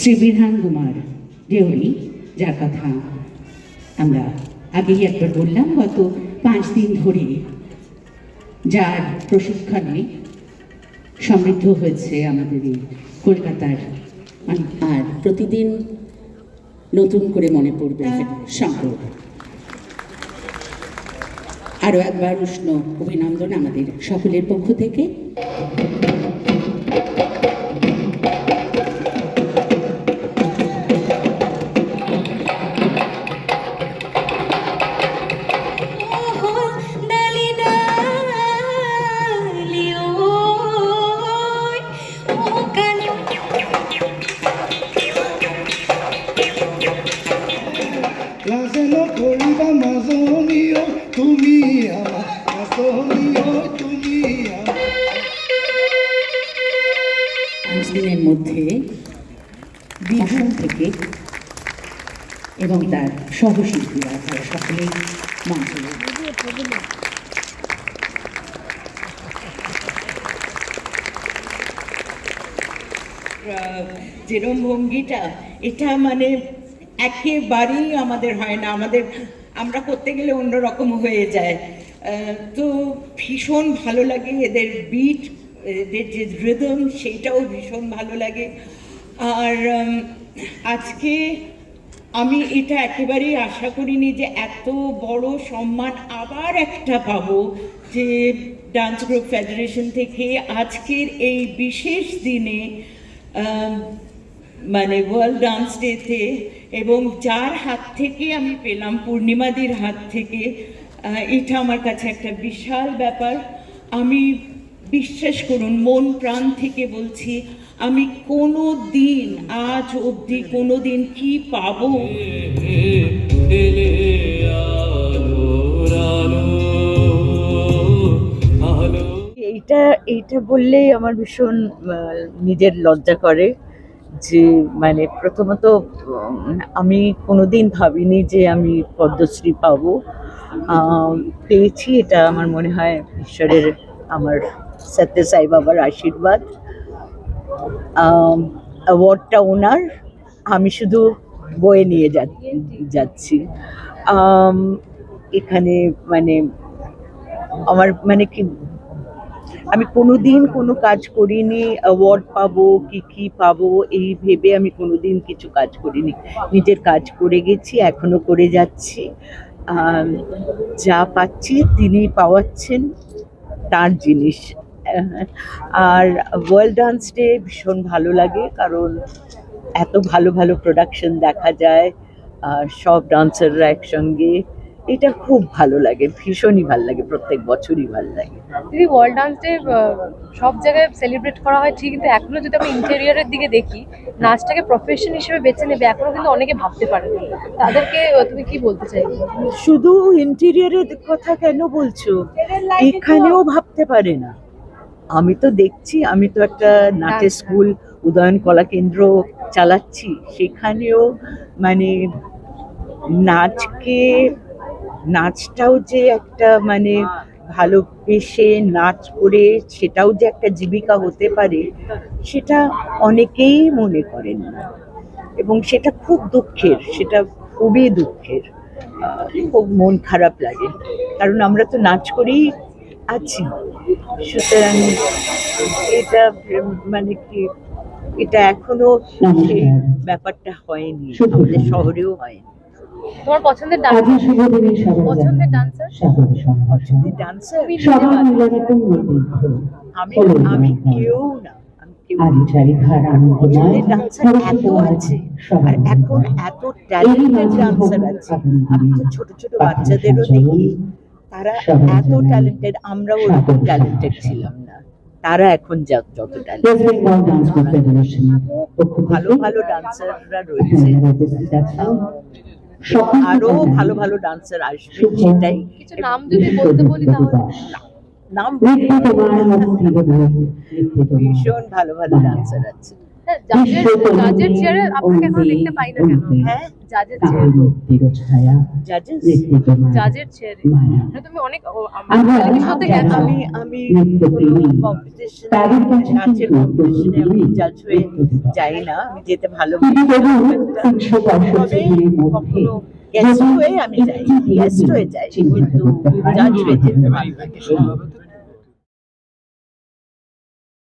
শ্রী বিধান কুমার দেউরি যার কথা। আমরা আগেই একবার বললাম গত পাঁচ দিন ধরে যার প্রশিক্ষণে সমৃদ্ধ হয়েছে আমাদের এই কলকাতার আর প্রতিদিন নতুন করে মনে পড়বে শঙ্কর আরও একবার উষ্ণ অভিনন্দন আমাদের সকলের পক্ষ থেকে। দিনের মধ্যে থেকে এবং তার সহশিল্পীরা তারা সকলেই যেরম ভঙ্গিটা, এটা মানে একেবারেই আমাদের হয় না। আমাদের, আমরা করতে গেলে অন্যরকম হয়ে যায়। তো ভীষণ ভালো লাগে এদের বিট এদের যে রিদম সেইটাও ভীষণ ভালো লাগে। আর আজকে আমি এটা একেবারেই আশা করিনি যে এত বড় সম্মান আবার একটা পাবো যে ডান্স গ্রুপ ফেডারেশন থেকে আজকের এই বিশেষ দিনে মানে ওয়ার্ল্ড ডান্স ডেতে এবং যার হাত থেকে আমি পেলাম পূর্ণিমাদির হাত থেকে এটা আমার কাছে একটা বিশাল ব্যাপার। আমি বিশ্বাস করুন, মন প্রাণ থেকে বলছি, আমি কোনো দিন আজ অবধি কোনো দিন কি পাবো? এইটা এইটা বললেই আমার ভীষণ নিজের লজ্জা করে যে মানে প্রথমত আমি কোনোদিন ভাবিনি যে আমি পদ্মশ্রী পাবো। পেয়েছি, এটা আমার মনে হয় ঈশ্বরের, আমার সত্য সাই বাবার আশীর্বাদ। অ্যাওয়ার্ডটা ওনার, আমি শুধু বয়ে নিয়ে যাচ্ছি। এখানে মানে আমার মানে কি, আমি কোনোদিন কোনো কাজ করিনি অ্যাওয়ার্ড পাবো, কি কি পাবো, এই ভেবে আমি কোনোদিন কিছু কাজ করিনি। নিজের কাজ করে গেছি, এখনও করে যাচ্ছি। যা পাচ্ছি তিনি পাওয়াচ্ছেন তার জিনিস। আর ওয়ার্ল্ড ডান্স ডে ভীষণ ভালো লাগে কারণ এত ভালো ভালো প্রোডাকশন দেখা যায় সব ডান্সাররা একসঙ্গে এটা খুব ভালো লাগে ভীষণই ভালো লাগে প্রত্যেক বছরই ভালো লাগে। দিদি ওয়ার্ল্ড ডান্স ডে সব জায়গায় সেলিব্রেট করা হয় ঠিক কিন্তু এখনও যদি আমি ইন্টেরিয়ারের দিকে দেখি নাচটাকে প্রফেশন হিসেবে বেছে নেবে এখনও কিন্তু অনেকে ভাবতে পারে তাদেরকে তুমি কি বলতে চাই শুধু ইন্টেরিয়রের কথা কেন বলছো? এখানেও ভাবতে পারে না। আমি তো দেখছি আমি তো একটা নাচের স্কুল উদয়ন কলা কেন্দ্র চালাচ্ছি। সেখানেও মানে নাচকে নাচটাও যে একটা মানে ভালোবেসে নাচ করে সেটাও যে একটা জীবিকা হতে পারে, সেটা অনেকেই মনে করেন না। এবং সেটা খুব দুঃখের, সেটা খুবই দুঃখের। খুব মন খারাপ লাগে। কারণ আমরা তো নাচ করেই আছি। সুতরাং এটা মানে কি, এটা এখনও সেই ব্যাপারটা হয়নি, আমাদের শহরেও হয়নি। তোমার পছন্দের ডান্সার পছন্দের ডান্সার সবার মিলনায়তন নির্বিঘ্ন আমি আমি কেউ না আমি কেউ আজ চারিধার আনন্দময় পছন্দের ডান্সার এত আছে আর এখন এত ট্যালেন্টেড ডান্সার আছে আমি তো ছোট ছোট বাচ্চাদেরও দেখি তারা এত ট্যালেন্টেড আমরাও ওরকম ট্যালেন্টেড ছিলাম না তারা এখন যা- যত ট্যালেন্টেড ভালো ভালো ডান্সাররা রয়েছে এখানে উপস্থিত আছেন সকল আরও ভালো ভালো ডান্সার আসবে সেটাই। কিছু নাম যদি বলতে বলি তাহলে? নাম ভীষণ ভালো ভালো ডান্সার আছে। জাজের জাজের চেয়ারে আপনাকে এখন দেখতে পাই না কেন? হ্যাঁ। জাজের চেয়ারে জাজের চেয়ারে তুমি অনেক আম-। আমি। কম্পিটিশনে নাচের কম্পিটিশনে আমি জাজ হয়ে যাই না। আমি যেতে ভালো কখনো গেস্ট হয়ে আমি যাই। গেস্ট হয়ে যাই কিন্তু জাজ হয়ে যেতে